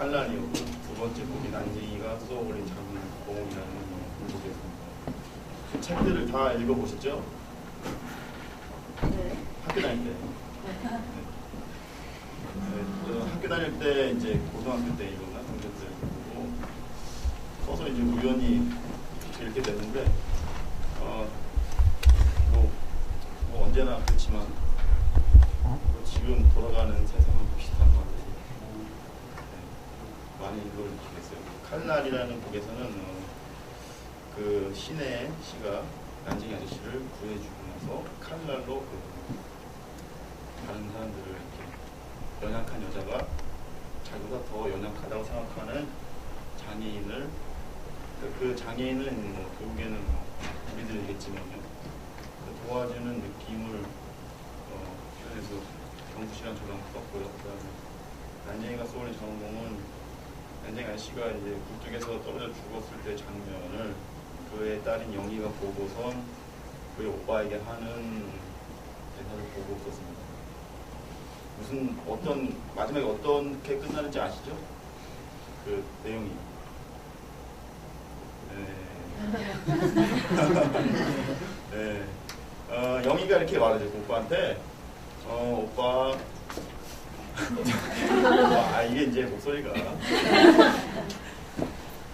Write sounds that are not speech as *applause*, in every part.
칼날이었고 두 번째 곡이 난징이가 쏘아올린 작은 공이라는 곡이었습니다. 그 책들을 다 읽어보셨죠? 네. 학교 다닐 때. 네. 네, 저 학교 다닐 때 이제 고등학교 때 읽었나 중学때 읽고 서서 이제 우연히 읽게 됐는데 어, 뭐, 뭐 언제나 그렇지만 뭐 지금 돌아가는 세상은 비슷한 것 같아요. 네, 많이 느끼겠어요. 칼날이라는 곡에서는 어, 그 신의 시가 난징이 아저씨를 구해주고 나서 칼날로 그 다른 사람들을 이렇게 연약한 여자가 자기보다 더 연약하다고 생각하는 장애인을 그- 그 장애인은 뭐 결국에는 뭐 우리들이겠지만요 그 도와주는 느낌을 어, 표현해서 경수 씨랑 저랑 썼고요. 그 다음에 난쟁이가 쏘는 전공은 난쟁이 아저씨가 이제 굴뚝에서 떨어져 죽었을 때 장면을 그의 딸인 영희가 보고선 그의 오빠에게 하는 대사를 보고 썼습니다. 무슨 어떤 마지막에 어떻게 끝나는지 아시죠? 그 내용이. 네. *laughs* 네. 어, 영희가 이렇게 말하죠. 그 오빠한테. 어, 오빠. 아, 이게 이제 목소리가.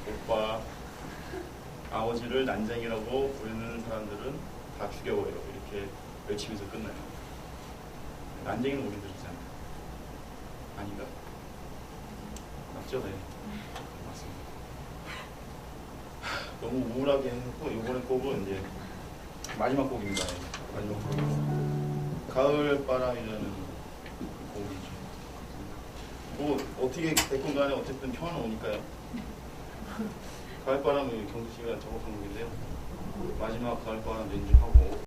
오빠. 아버지를 난쟁이라고 부르는 사람들은 다 죽여버려. 이렇게 외치면서 끝나요. 난쟁이는 우리들이잖아요. 아닌가? 맞죠? 네. 맞습니다. 하, 너무 우울하게 했고 이번에 곡은 이제 마지막 곡입니다. 예. 마지막 곡. 가을 바람이라는 곡이죠. 뭐 어떻게 됐건 간에 어쨌든 평화는 오니까요. 가을 바람을 경수 씨가 작업한 곡인데요. 마지막 가을 바람 연주하고